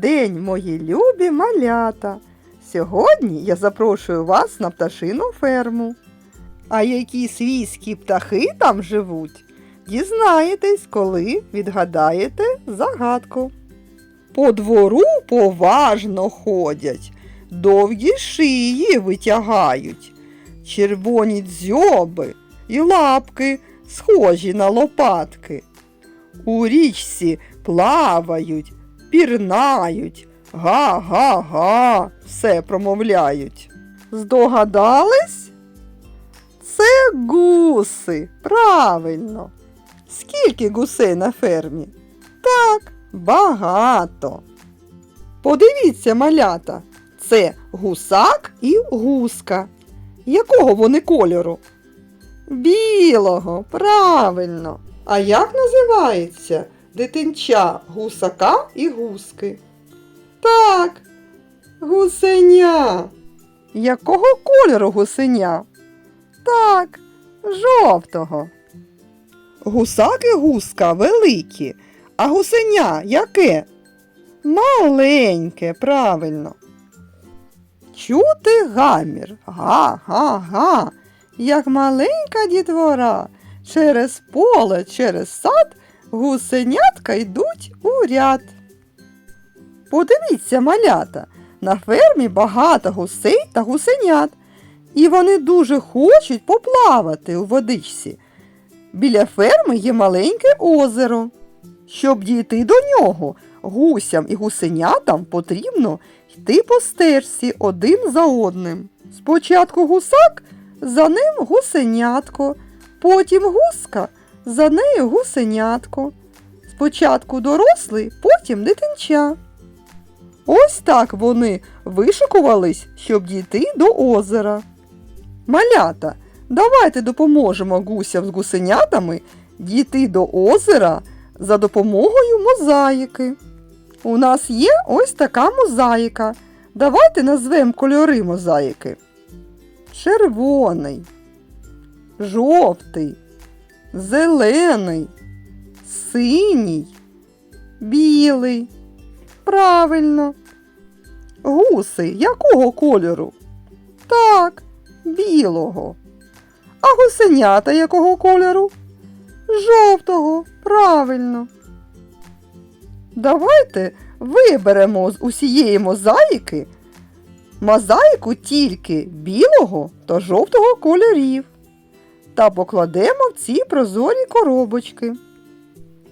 день, мої любі малята! Сьогодні я запрошую вас на пташину ферму. А які свійські птахи там живуть, дізнаєтесь, коли відгадаєте загадку. По двору поважно ходять, довгі шиї витягають, червоні дзьоби і лапки схожі на лопатки. У річці плавають, пірнають, га-га-га, все промовляють. Здогадались? Це гуси, правильно. Скільки гусей на фермі? Так, багато. Подивіться, малята, це гусак і гуска. Якого вони кольору? Білого, правильно. А як називається дитинча гусака і гуски? Так, гусеня. Якого кольору гусеня? Так, жовтого. Гусак і гуска великі, а гусеня яке? Маленьке, правильно. Чути гамір. Га-га-га, як маленька дітвора. Через поле, через сад гусенятка йдуть у ряд. Подивіться, малята, на фермі багато гусей та гусенят, і вони дуже хочуть поплавати у водичці. Біля ферми є маленьке озеро. Щоб дійти до нього, гусям і гусенятам потрібно йти по стежці один за одним. Спочатку гусак, за ним гусенятко, потім гуска, за нею гусенятко. Спочатку дорослий, потім дитинча. Ось так вони вишикувались, щоб дійти до озера. Малята, давайте допоможемо гусям з гусенятами дійти до озера за допомогою мозаїки. У нас є ось така мозаїка. Давайте назвемо кольори мозаїки. Червоний, жовтий, зелений, синій, білий. Правильно. Гуси якого кольору? Так, білого. А гусенята якого кольору? Жовтого, правильно. Давайте виберемо з усієї мозаїки мозаїку тільки білого та жовтого кольорів та покладемо в ці прозорі коробочки.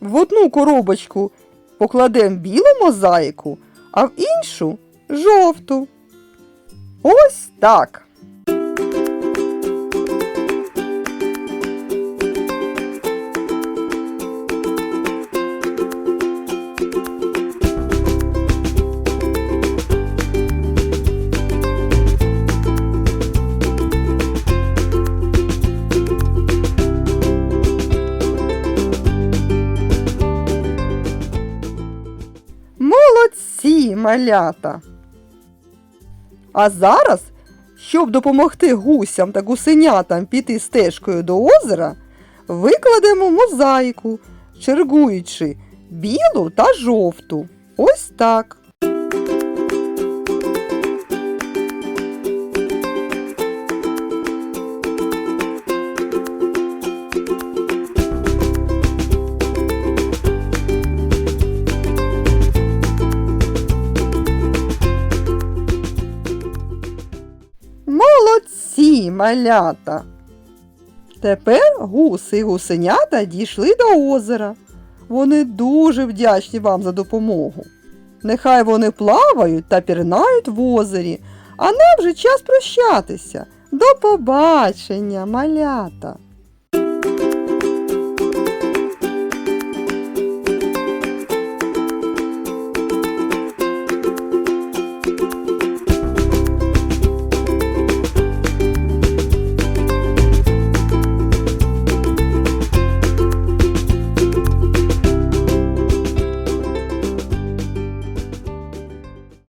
В одну коробочку покладемо білу мозаїку, а в іншу жовту. Ось так. Малята! А зараз, щоб допомогти гусям та гусенятам піти стежкою до озера, викладемо мозаїку, чергуючи білу та жовту. Ось так. Малята. Тепер гуси і гусенята дійшли до озера. Вони дуже вдячні вам за допомогу. Нехай вони плавають та пірнають в озері, а нам вже час прощатися. До побачення, малята!